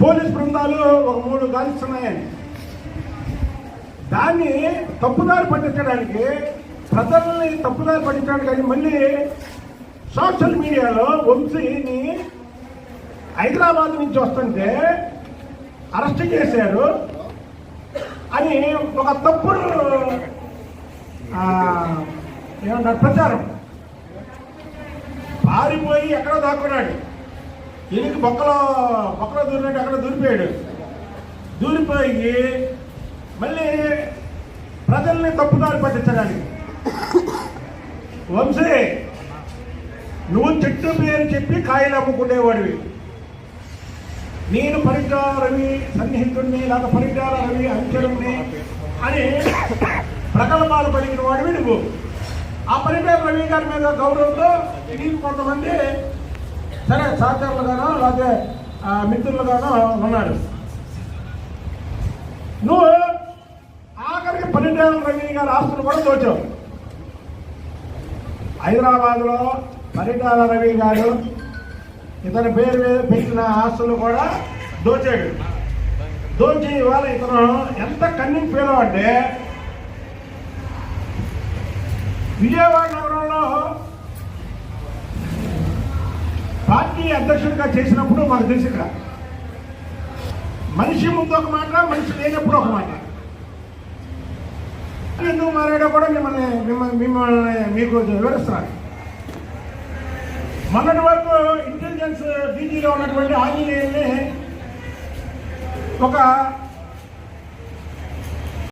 Police బృందాలు ఒక మూడు గాలిస్తున్నాయని దాన్ని తప్పుదారి పట్టించడానికి ప్రజల్ని తప్పుదారి పట్టించడానికి మళ్ళీ సోషల్ మీడియాలో వంశీని హైదరాబాద్ నుంచి వస్తుంటే అరెస్ట్ చేశారు అని ఒక తప్పుడు ఆ, ఏమన్నారు ప్రచారం. పారిపోయి ఎక్కడో దాక్కున్నాడు. ఈయనకి పక్కలో పక్కలో దూరినట్టు అక్కడ దూరిపోయాడు. దూరిపోయి మళ్ళీ ప్రజల్ని తప్పుదారి పట్టించడానికి. వంశీ నువ్వు చెట్టు పేరు చెప్పి కాయలు అమ్ముకునేవాడివి. నేను పరిటాల రవి సన్నిహితుడిని లేక పరిటాల రవి అంచరుణ్ణి అని ప్రగల్భాలు పలికిన వాడివి నువ్వు. ఆ పరిటాల రవి గారి మీద గౌరవంతో నీకు కొంతమంది సరే సహచరులుగానో లేకపోతే మిత్రులుగానో ఉన్నాడు. నువ్వు ఆఖరికి పన్నెండేళ్ళ రవి గారి ఆస్తులు కూడా దోచావు హైదరాబాద్లో పరిటాల రవి గారు ఇతని పేరు మీద పెట్టిన ఆస్తులు కూడా దోచాడు దోచి ఇవాళ ఇతను ఎంత కన్నింగ్ ఫీల్ అంటే విజయవాడ నగరం పార్టీ అధ్యక్షుడిగా చేసినప్పుడు మాకు తెలుసు ఇక్కడ. మనిషి ముందు ఒక మాట మనిషి లేనప్పుడు ఒక మాట. ఎందుకు మారాడో కూడా మిమ్మల్ని మిమ్మల్ని మిమ్మల్ని మీకు వివరిస్తాను. మొన్నటి వరకు ఇంటెలిజెన్స్ డీజీలో ఉన్నటువంటి ఆంజనేయుల్ని ఒక